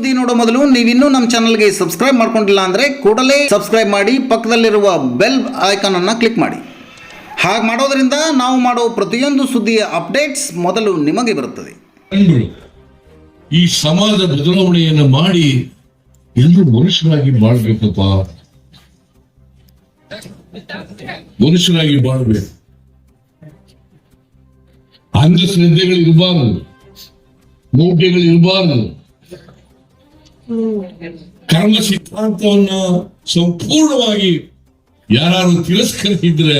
ಸುದ್ದಿ ನೋಡೋ ಮೊದಲು ನೀವಿನ್ನೂ ನಮ್ಮ ಚಾನಲ್ಗೆ ಸಬ್ಸ್ಕ್ರೈಬ್ ಮಾಡ್ಕೊಂಡಿಲ್ಲ ಅಂದರೆ ಕೂಡಲೇ ಸಬ್ಸ್ಕ್ರೈಬ್ ಮಾಡಿ, ಪಕ್ಕದಲ್ಲಿರುವ ಬೆಲ್ ಐಕಾನ್ ಅನ್ನು ಕ್ಲಿಕ್ ಮಾಡಿ. ಹಾಗೆ ಮಾಡೋದ್ರಿಂದ ನಾವು ಮಾಡೋ ಪ್ರತಿಯೊಂದು ಸುದ್ದಿಯ ಅಪ್ಡೇಟ್ಸ್ ಮೊದಲು ನಿಮಗೆ ಬರುತ್ತದೆ. ಈ ಸಮಾಜ ಬದಲಾವಣೆಯನ್ನು ಮಾಡಿ ಎಲ್ಲರೂ ಮನುಷ್ಯರಾಗಿ ಮಾಡಬೇಕಪ್ಪ ಮನುಷ್ಯರಾಗಿ ಬಾಳ್ಬೇಕು. ಅಂಧಶ್ರದ್ಧೆಗಳು ಇರಬಾರದು ಮೌಢ್ಯಗಳು ಇರಬಾರದು ಕರ್ಮ ಸಿದ್ಧಾಂತವನ್ನು ಸಂಪೂರ್ಣವಾಗಿ ಯಾರು ತಿರಸ್ಕರಿಸಿದ್ರೆ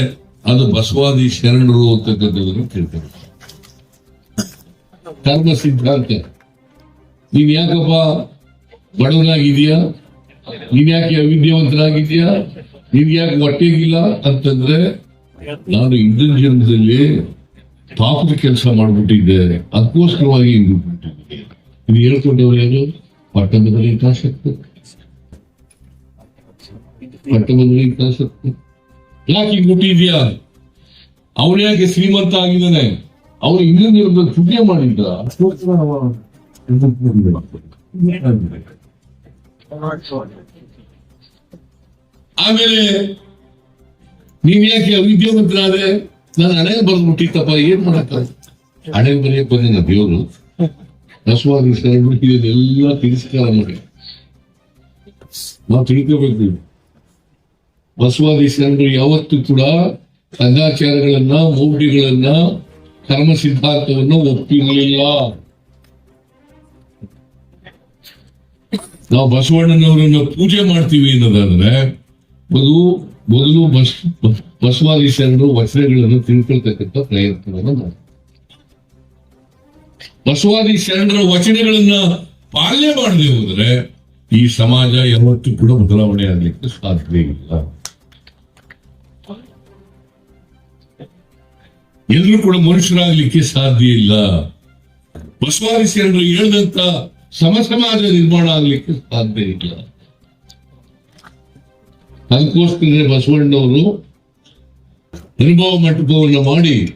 ಅದು ಬಸವಾದಿ ಶರಣರು ಅಂತಕ್ಕಂಥದ್ದನ್ನು ಕೇಳ್ತಾರೆ. ಕರ್ಮ ಸಿದ್ಧಾಂತ. ನೀನ್ ಯಾಕಪ್ಪ ಬಡವನಾಗಿದೀಯಾ ನೀನ್ ಯಾಕೆ ಅವಿದ್ಯಾವಂತನಾಗಿದ್ಯಾ ನೀನ್ ಯಾಕೆ ಹೊಟ್ಟೆಗಿಲ್ಲ ಅಂತಂದ್ರೆ ನಾನು ಇಂದಿನ ಜನ್ಮದಲ್ಲಿ ಪಾಪದ ಕೆಲಸ ಮಾಡ್ಬಿಟ್ಟಿದ್ದೆ. ಅದಕ್ಕೋಸ್ಕರವಾಗಿ ಇದು ಹೇಳ್ಕೊಂಡವ್ರು ಯಾರು? ಪಟ್ಟಣದಲ್ಲಿ ಕಾಸಕ್ತು ಪಟ್ಟಣದಲ್ಲಿ ಕಾಸಕ್ತು ಯಾಕೆ ಹಿಂಗ್ ಬಿಟ್ಟಿದ್ಯಾ ಅವನು ಯಾಕೆ ಶ್ರೀಮಂತ ಆಗಿದ್ದಾನೆ. ಅವನು ಇನ್ನೊಂದು ಪುಣ್ಯ ಮಾಡಿದ್ದ. ಆಮೇಲೆ ನೀವ್ ಯಾಕೆ ಅವಿದ್ಯಾವಂತನಾದ್ರೆ ನಾನು ಹಣೆ ಬರ್ದ್ಬಿಟ್ಟಿತ್ತಪ್ಪ, ಏನ್ ಮಾಡಕ್ಕ ಹಣೆ ಬರೆಯಕ್ ಬಂದಿನ ದೇವರು. ಶರಣರು ಇದನ್ನೆಲ್ಲ ತಿರಸ್ಕಾರ ಮಾಡಿ ನಾವು ತಿಳ್ಕೋಬೇಕು ಬಸವಾದಿ ಶರಣರು ಯಾವತ್ತೂ ಕೂಡ ಸದಾಚಾರಗಳನ್ನ ಮೌಢ್ಯಗಳನ್ನ ಕರ್ಮ ಸಿದ್ಧಾಂತವನ್ನು ಒಪ್ಪಿರಲಿಲ್ಲ ನಾವು ಬಸವಣ್ಣನವರನ್ನ ಪೂಜೆ ಮಾಡ್ತೀವಿ ಅನ್ನೋದಾದ್ರೆ ಮೊದಲು ಮೊದಲು ಬಸ್ ಬಸವಾದಿ ಶರಣರು ವಚನಗಳನ್ನು ತಿಳ್ಕೊಳ್ತಕ್ಕಂಥ ಪ್ರಯತ್ನವನ್ನು ಮಾಡಿ ಬಸವಾದಿ ಶರಣರ ವಚನಗಳನ್ನ ಪಾಲನೆ ಮಾಡದೆ ಹೋದ್ರೆ ಈ ಸಮಾಜ ಯಾವತ್ತೂ ಕೂಡ ಬದಲಾವಣೆ ಆಗ್ಲಿಕ್ಕೆ ಸಾಧ್ಯ ಇಲ್ಲ. ಎಲ್ಲರೂ ಕೂಡ ಮನುಷ್ಯರಾಗ್ಲಿಕ್ಕೆ ಸಾಧ್ಯ ಇಲ್ಲ. ಬಸವಾದಿ ಶರಣರು ಹೇಳಿದಂತ ಸಮ ಸಮಾಜ ನಿರ್ಮಾಣ ಆಗ್ಲಿಕ್ಕೆ ಸಾಧ್ಯ ಇಲ್ಲ. ಅದಕ್ಕೋಸ್ಕರ ಬಸವಣ್ಣವರು ಅನುಭವ ಮಂಟಪವನ್ನು ಮಾಡಿ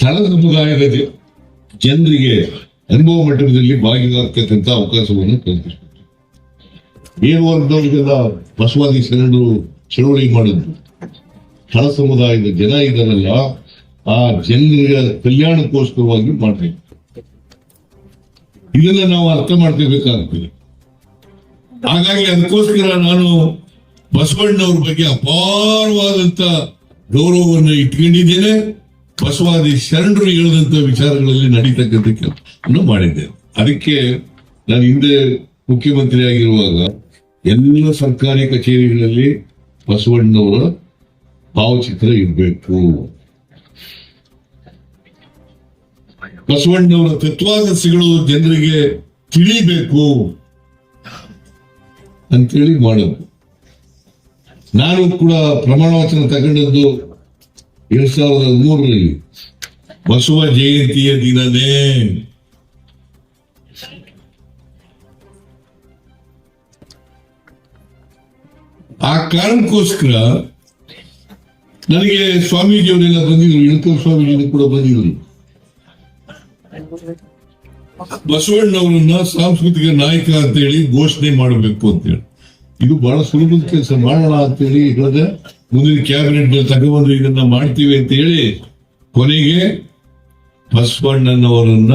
ತಳ ಸಮುದಾಯದ ಜನರಿಗೆ ಅನುಭವ ಮಟ್ಟದಲ್ಲಿ ಭಾಗಿಯಾಗತಕ್ಕಂಥ ಅವಕಾಶವನ್ನು ಕಲ್ಪಿಸಿಕೊಟ್ರು. ಮೇಲ್ವರ್ಗದವರಿಗೆಲ್ಲ ಬಸವಾದಿ ಶರಣರು ಚಳವಳಿ ಮಾಡಿದ್ರು. ಹಳ ಸಮುದಾಯದ ಜನ ಇದ್ದಾರಲ್ಲ ಆ ಜನರ ಕಲ್ಯಾಣಕ್ಕೋಸ್ಕರವಾಗಿ ಮಾಡಬೇಕು ಇದನ್ನ ನಾವು ಅರ್ಥ ಮಾಡ್ಕೋಬೇಕಾಗ್ತದೆ. ಹಾಗಾಗಿ ಅದಕ್ಕೋಸ್ಕರ ನಾನು ಬಸವಣ್ಣವ್ರ ಬಗ್ಗೆ ಅಪಾರವಾದಂತ ಗೌರವವನ್ನು ಇಟ್ಕೊಂಡಿದ್ದೇನೆ. ಬಸವಾದಿ ಶರಣರು ಹೇಳಿದಂತಹ ವಿಚಾರಗಳಲ್ಲಿ ನಡೀತಕ್ಕಂಥ ಕೆಲಸವನ್ನು ಮಾಡಿದ್ದೇನೆ. ಅದಕ್ಕೆ ನಾನು ಹಿಂದೆ ಮುಖ್ಯಮಂತ್ರಿ ಆಗಿರುವಾಗ ಎಲ್ಲ ಸರ್ಕಾರಿ ಕಚೇರಿಗಳಲ್ಲಿ ಬಸವಣ್ಣವರ ಭಾವಚಿತ್ರ ಇರಬೇಕು. ಬಸವಣ್ಣವರ ತತ್ವಾದರ್ಶಗಳು ಜನರಿಗೆ ತಿಳಿಬೇಕು ಅಂತೇಳಿ ಮಾಡೋದು. ನಾನು ಕೂಡ ಪ್ರಮಾಣ ವಚನ ತಗೊಂಡದ್ದು ಎರಡ್ ಸಾವಿರದ ಮೂರರಲ್ಲಿ ಬಸವ ಜಯಂತಿಯ ದಿನನೇ. ಆ ಕಾರಣಕ್ಕೋಸ್ಕರ ನನಗೆ ಸ್ವಾಮೀಜಿಯವರೆಲ್ಲ ಬಂದಿದ್ರು ಇಳಕಲ್ ಸ್ವಾಮೀಜಿ ಕೂಡ ಬಂದಿದ್ರು. ಬಸವಣ್ಣವರನ್ನ ಸಾಂಸ್ಕೃತಿಕ ನಾಯಕ ಅಂತ ಹೇಳಿ ಘೋಷಣೆ ಮಾಡಬೇಕು ಅಂತ ಹೇಳಿ ಇದು ಬಹಳ ಸುಲಭದ ಕೆಲಸ, ಮಾಡೋಣ ಅಂತ ಹೇಳಿ ಹೇಳಿದ್ರೆ ಮುಂದಿನ ಕ್ಯಾಬಿನೆಟ್ ತಗೊಂಡು ಇದನ್ನ ಮಾಡ್ತೀವಿ ಅಂತ ಹೇಳಿ ಕೊನೆಗೆ ಬಸವಣ್ಣನವರನ್ನ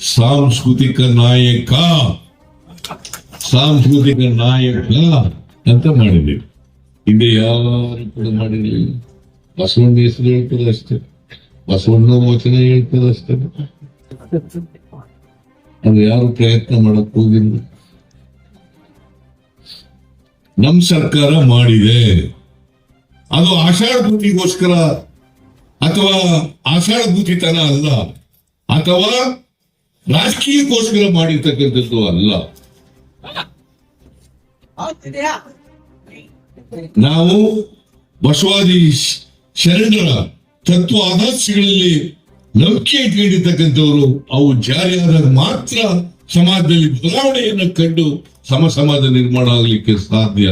ಸಾಂಸ್ಕೃತಿಕ ನಾಯಕ ಸಾಂಸ್ಕೃತಿಕ ನಾಯಕ ಅಂತ ಮಾಡಿದ್ವಿ. ಹಿಂದೆ ಯಾರು ಕೂಡ ಮಾಡಿರಲಿಲ್ಲ. ಬಸವಣ್ಣ ಹೆಸರು ಹೇಳ್ತದೆ ಅಷ್ಟೇ. ಬಸವಣ್ಣ ವಚನ ಹೇಳ್ತದೆ ಅಷ್ಟೇ. ಅದು ಯಾರು ಪ್ರಯತ್ನ ಮಾಡಕ್ ಹೋಗಿಲ್ಲ. ನಮ್ ಸರ್ಕಾರ ಮಾಡಿದೆ. ಅದು ಆಷಾಢಭೂತಿಗೋಸ್ಕರ ಅಥವಾ ಆಷಾಢಭೂತಿತನ ಅಲ್ಲ, ಅಥವಾ ರಾಜಕೀಯಕ್ಕೋಸ್ಕರ ಮಾಡಿರ್ತಕ್ಕಂಥದ್ದು ಅಲ್ಲ. ನಾವು ಬಸವಾದಿ ಶರಣರ ತತ್ವ ಆದರ್ಶಗಳಲ್ಲಿ ನಂಬಿಕೆ ಇಟ್ಕೊಂಡಿರ್ತಕ್ಕಂಥವ್ರು ಅವು ಜಾರಿಯಾದಾಗ ಮಾತ್ರ ಸಮಾಜದಲ್ಲಿ ಬದಲಾವಣೆಯನ್ನು ಕಂಡು ಸಮ ಸಮಾಜ ನಿರ್ಮಾಣ ಆಗಲಿಕ್ಕೆ ಸಾಧ್ಯ.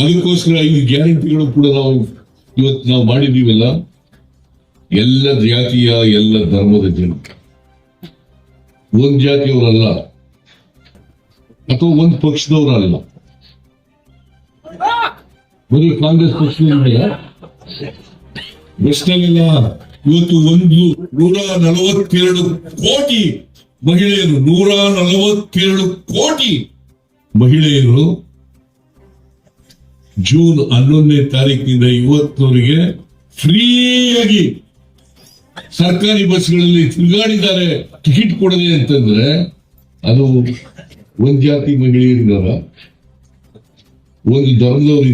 ಅದಕ್ಕೋಸ್ಕರ ಈ ಗ್ಯಾರಂಟಿಗಳು ಕೂಡ ನಾವು ಇವತ್ತು ನಾವು ಮಾಡಿದೀವಲ್ಲ ಎಲ್ಲ ಜಾತಿಯ, ಎಲ್ಲ ಧರ್ಮದ ಜನ ಒಂದ್ ಜಾತಿಯವರಲ್ಲ, ಅಥವಾ ಒಂದ್ ಪಕ್ಷದವರಲ್ಲ. ಬರೀ ಕಾಂಗ್ರೆಸ್ ಪಕ್ಷದಿಂದ ಬೆಸ್ಟಲ್ಲೆಲ್ಲ ಇವತ್ತು ಒಂದು ನೂರ ನಲವತ್ತೆರಡು ಕೋಟಿ ಮಹಿಳೆಯರು, ನೂರ ನಲವತ್ತೆರಡು ಕೋಟಿ ಮಹಿಳೆಯರು ಜೂನ್ ಹನ್ನೊಂದನೇ ತಾರೀಕಿನಿಂದ ಇವತ್ತಿನವರೆಗೆ ಫ್ರೀಯಾಗಿ ಸರ್ಕಾರಿ ಬಸ್ಗಳಲ್ಲಿ ತಿರುಗಾಡಿದ್ದಾರೆ. ಟಿಕೆಟ್ ಕೊಡದೆ ಅಂತಂದ್ರೆ ಅದು ಒಂದ್ ಜಾತಿ ಮಹಿಳೆಯರಿದಾರ, ಒಂದು ಧರ್ಮದವರು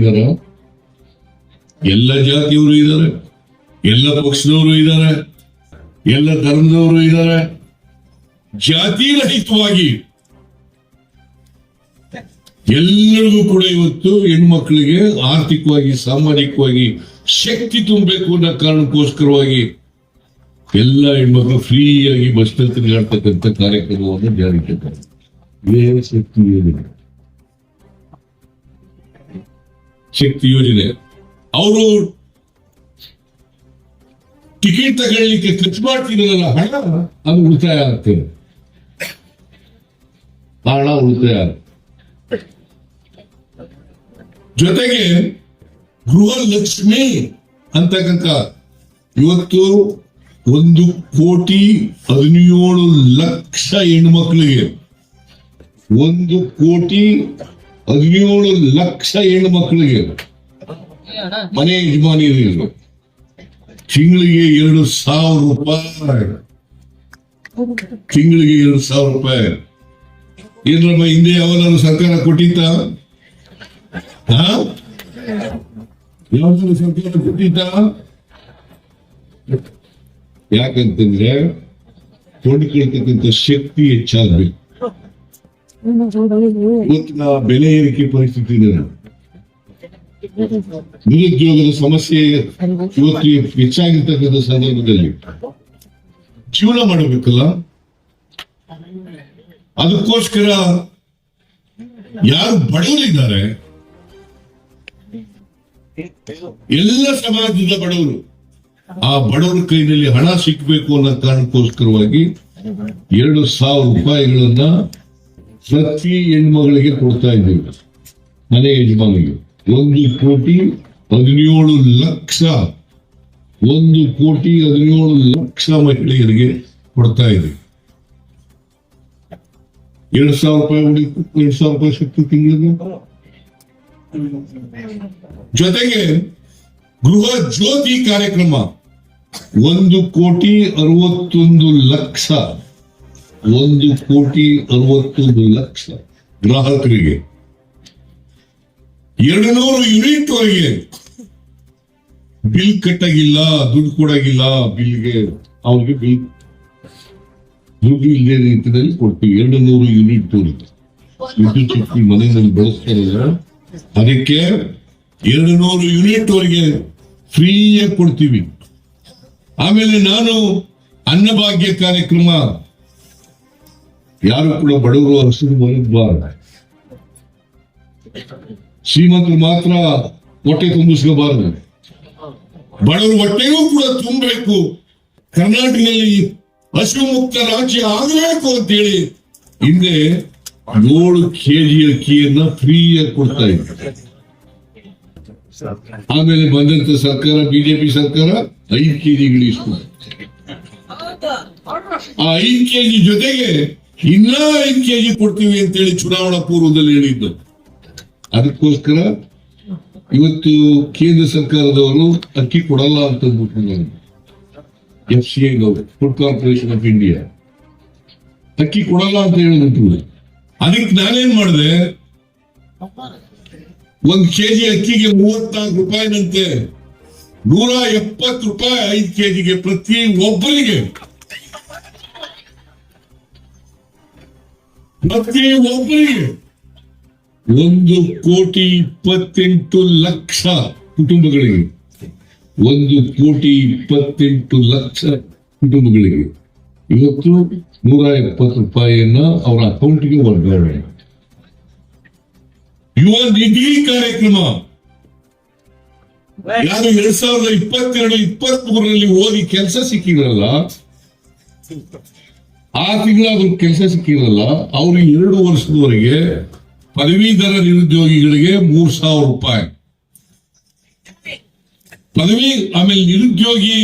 ಎಲ್ಲ ಜಾತಿಯವರು ಇದ್ದಾರೆ, ಎಲ್ಲ ಪಕ್ಷದವರು ಇದ್ದಾರೆ, ಎಲ್ಲ ಧರ್ಮದವರು ಇದ್ದಾರೆ. ಜಾತಿ ರಹಿತವಾಗಿ ಎಲ್ಲರಿಗೂ ಕೂಡ ಇವತ್ತು ಹೆಣ್ಮಕ್ಳಿಗೆ ಆರ್ಥಿಕವಾಗಿ, ಸಾಮಾಜಿಕವಾಗಿ ಶಕ್ತಿ ತುಂಬಬೇಕು ಅನ್ನೋ ಕಾರಣಕ್ಕೋಸ್ಕರವಾಗಿ ಎಲ್ಲ ಹೆಣ್ಮಕ್ಳು ಫ್ರೀಯಾಗಿ ಬಸ್ ತಿರುಗಾಡ್ತಕ್ಕಂಥ ಕಾರ್ಯಕ್ರಮವನ್ನು ಜಾರಿ ಶಕ್ತಿ ಯೋಜನೆ. ಶಕ್ತಿ ಯೋಜನೆ. ಅವರು ಟಿಕೆಟ್ ತಗೊಳ್ಳಿಕ್ಕೆ ಖರ್ಚು ಮಾಡ್ತಿದ್ರಲ್ಲ ಹಣ ಅದು ಉಳಿತಾಯ ಆಗ್ತದೆ. ಹಣ ಉಳಿತಾಯ ಆಗ್ತದೆ. ಜೊತೆಗೆ ಗೃಹಲಕ್ಷ್ಮಿ ಅಂತಕ್ಕಂಥ ಇವತ್ತು ಒಂದು ಕೋಟಿ ಹದಿನೇಳು ಲಕ್ಷ ಹೆಣ್ಮಕ್ಳಿಗೆ, ಒಂದು ಕೋಟಿ ಹದಿನೇಳು ಲಕ್ಷ ಹೆಣ್ಮಕ್ಳಿಗೆ ಮನೆ ಯಜಮಾನಿಯರು ತಿಂಗಳಿಗೆ ಎರಡು ಸಾವಿರ ರೂಪಾಯಿ. ತಿಂಗಳಿಗೆ ಎರಡು ಸಾವಿರ ರೂಪಾಯಿ. ಏನ್ರಮ್ಮ ಹಿಂದೆ ಯಾವನಾದ್ರು ಸರ್ಕಾರ ಕೊಟ್ಟಿತ್ತ? ಯಾವ್ದಾದ್ರು ಸರ್ಕಾರ ಕೊಟ್ಟಿದ್ದ ಯಾಕಂತಂದ್ರೆ ಕೊಂಡ್ಕೊಳ್ತಕ್ಕಂಥ ಶಕ್ತಿ ಹೆಚ್ಚಾಗ್ಬೇಕು. ಇವತ್ತಿನ ಬೆಲೆ ಏರಿಕೆ ಪರಿಸ್ಥಿತಿ ಇದೆ ನಿರುದ್ಯೋಗದ ಸಮಸ್ಯೆ ಇವತ್ತು ಹೆಚ್ಚಾಗಿರ್ತಕ್ಕಂಥ ಸಂದರ್ಭದಲ್ಲಿ ಜೀವನ ಮಾಡಬೇಕಲ್ಲ? ಅದಕ್ಕೋಸ್ಕರ ಯಾರು ಬಡವರಿದ್ದಾರೆ? ಎಲ್ಲ ಸಮಾಜದ ಬಡವರು. ಆ ಬಡವರ ಕೈನಲ್ಲಿ ಹಣ ಸಿಕ್ಕಬೇಕು ಅನ್ನೋ ಕಾರಣಕ್ಕೋಸ್ಕರವಾಗಿ ಎರಡು ಸಾವಿರ ರೂಪಾಯಿಗಳನ್ನ ಪ್ರತಿ ಹೆಣ್ಮಗಳಿಗೆ ಕೊಡ್ತಾ ಇದ್ದೀವಿ. ಮನೆ ಯಜಮಾನಿಗೆ. ಒಂದು ಕೋಟಿ ಹದಿನೇಳು ಲಕ್ಷ, ಒಂದು ಕೋಟಿ ಹದಿನೇಳು ಲಕ್ಷ ಮಹಿಳೆಯರಿಗೆ ಕೊಡ್ತಾ ಇದ್ದೀವಿ. ಎರಡು ಸಾವಿರ ರೂಪಾಯಿ ಉಳಿತು ಸಾವಿರ ರೂಪಾಯಿ ಸಿಕ್ತು ತಿಂಗಳಿಗೆ ಜೊತೆಗೆ ಗೃಹ ಜ್ಯೋತಿ ಕಾರ್ಯಕ್ರಮ ಒಂದು ಕೋಟಿ ಅರವತ್ತೊಂದು ಲಕ್ಷ ಒಂದು ಕೋಟಿ ಅರವತ್ತೊಂದು ಲಕ್ಷ ಗ್ರಾಹಕರಿಗೆ ಎರಡು ನೂರು ಯೂನಿಟ್ ವರೆಗೆ ಬಿಲ್ ಕಟ್ಟಾಗಿಲ್ಲ ದುಡ್ಡು ಕೊಡಾಗಿಲ್ಲ ಬಿಲ್ಗೆ ಅವ್ರಿಗೆ ಬಿಲ್ ಇಲ್ಲದೆ ರೀತಿಯಲ್ಲಿ ಕೊಡ್ತೀವಿ. ಎರಡು ನೂರು ಯೂನಿಟ್ ವಿದ್ಯುತ್ ಶಕ್ತಿ ಮನೆಯಲ್ಲಿ ಬಳಸ್ತಾರಲ್ಲ ಅದಕ್ಕೆ ಎರಡು ನೂರು ಯೂನಿಟ್ ಅವರಿಗೆ ಫ್ರೀಯಾಗಿ ಕೊಡ್ತೀವಿ. ಆಮೇಲೆ ನಾನು ಅನ್ನಭಾಗ್ಯ ಕಾರ್ಯಕ್ರಮ ಯಾರು ಕೂಡ ಬಡವರು ಹಸಿರು ಬರಬಾರ್ದ ಶ್ರೀಮಂತರು ಮಾತ್ರ ಹೊಟ್ಟೆ ತುಂಬಿಸ್ಕೋಬಾರದು. ಬಡವರು ಹೊಟ್ಟೆಯೂ ಕೂಡ ತುಂಬಬೇಕು. ಕರ್ನಾಟಕದಲ್ಲಿ ಹಸಿರು ಮುಕ್ತ ರಾಜ್ಯ ಆಗಬೇಕು ಅಂತೇಳಿ ಹಿಂದೆ ಏಳು ಕೆಜಿ ಅಕ್ಕಿಯನ್ನ ಫ್ರೀಯಾಗಿ ಕೊಡ್ತಾ ಇದ್ರು. ಆಮೇಲೆ ಬಂದಂತ ಸರ್ಕಾರ, ಬಿಜೆಪಿ ಸರ್ಕಾರ ಐದು ಕೆಜಿ ಆ ಐದು ಕೆಜಿ ಜೊತೆಗೆ ಇನ್ನ ಐದು ಕೆಜಿ ಕೊಡ್ತೀವಿ ಅಂತೇಳಿ ಚುನಾವಣಾ ಪೂರ್ವದಲ್ಲಿ ಹೇಳಿದ್ದು. ಅದಕ್ಕೋಸ್ಕರ ಇವತ್ತು ಕೇಂದ್ರ ಸರ್ಕಾರದವರು ಅಕ್ಕಿ ಕೊಡಲ್ಲ ಅಂತ ಎಫ್ ಸಿ ಗೌರ್ ಫುಡ್ ಕಾರ್ಪೊರೇಷನ್ ಆಫ್ ಇಂಡಿಯಾ ಅಕ್ಕಿ ಕೊಡಲ್ಲ ಅಂತ ಹೇಳಿದ್ರು ಅದಕ್ಕೆ ನಾನೇನ್ ಮಾಡಿದೆ? ಒಂದ್ ಕೆಜಿ ಅಕ್ಕಿಗೆ ಮೂವತ್ನಾಲ್ಕು ರೂಪಾಯಿನಂತೆ ನೂರ ಎಪ್ಪತ್ತು ರೂಪಾಯಿ ಐದು ಕೆಜಿಗೆ ಪ್ರತಿ ಒಬ್ಬರಿಗೆ ಪ್ರತಿ ಒಬ್ಬರಿಗೆ ಒಂದು ಕೋಟಿ ಇಪ್ಪತ್ತೆಂಟು ಲಕ್ಷ ಕುಟುಂಬಗಳಿಗೆ. ಒಂದು ಕೋಟಿ ಇಪ್ಪತ್ತೆಂಟು ಲಕ್ಷ ಕುಟುಂಬಗಳಿಗೆ ಇವತ್ತು ನೂರ ಎಪ್ಪತ್ತು ರೂಪಾಯಿಯನ್ನ ಅವರ ಅಕೌಂಟ್ಗೆ ವರ್ಗಾವಣೆ ಯುವ ನಿಧಿ ಕಾರ್ಯಕ್ರಮ ಯಾರು ಎರಡ್ ಸಾವಿರದ ಇಪ್ಪತ್ತೆರಡು ಇಪ್ಪತ್ತ್ ಮೂರರಲ್ಲಿ ಓದಿ ಕೆಲಸ ಸಿಕ್ಕಿದ್ರಲ್ಲ, ಆ ತಿಂಗಳಾದ್ರೂ ಕೆಲಸ ಸಿಕ್ಕಿರಲ್ಲ ಅವ್ರಿಗೆ ಎರಡು ವರ್ಷದವರೆಗೆ ಪದವೀಧರ ನಿರುದ್ಯೋಗಿಗಳಿಗೆ ಮೂರ್ ಸಾವಿರ ರೂಪಾಯಿ. ಪದವಿ, ಆಮೇಲೆ ನಿರುದ್ಯೋಗಿ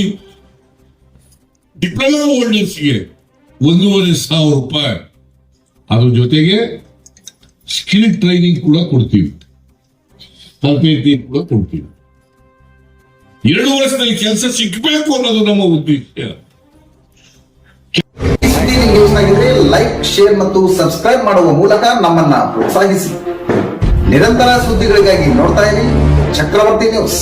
ಡಿಪ್ಲೊಮಾ ಹೋಲ್ಡರ್ಸ್ಗೆ ಒಂದೂವರೆ ಸಾವಿರ ರೂಪಾಯಿ. ಅದ್ರ ಜೊತೆಗೆ ಸ್ಕಿಲ್ ಟ್ರೈನಿಂಗ್ ಕೂಡ ಕೊಡ್ತೀವಿ. ತರಬೇತಿ ಕೂಡ ಕೊಡ್ತೀವಿ. ಎರಡು ವರ್ಷದಲ್ಲಿ ಕೆಲಸ ಸಿಗಬೇಕು ಅನ್ನೋದು ನಮ್ಮ ಉದ್ದೇಶ. ಆಗಿದ್ರೆ ಲೈಕ್ ಶೇರ್ ಮತ್ತು ಸಬ್ಸ್ಕ್ರೈಬ್ ಮಾಡುವ ಮೂಲಕ ನಮ್ಮನ್ನ ಪ್ರೋತ್ಸಾಹಿಸಿ. ನಿರಂತರ ಸುದ್ದಿಗಳಿಗಾಗಿ ನೋಡ್ತಾ ಇರಿ ಚಕ್ರವರ್ತಿ ನ್ಯೂಸ್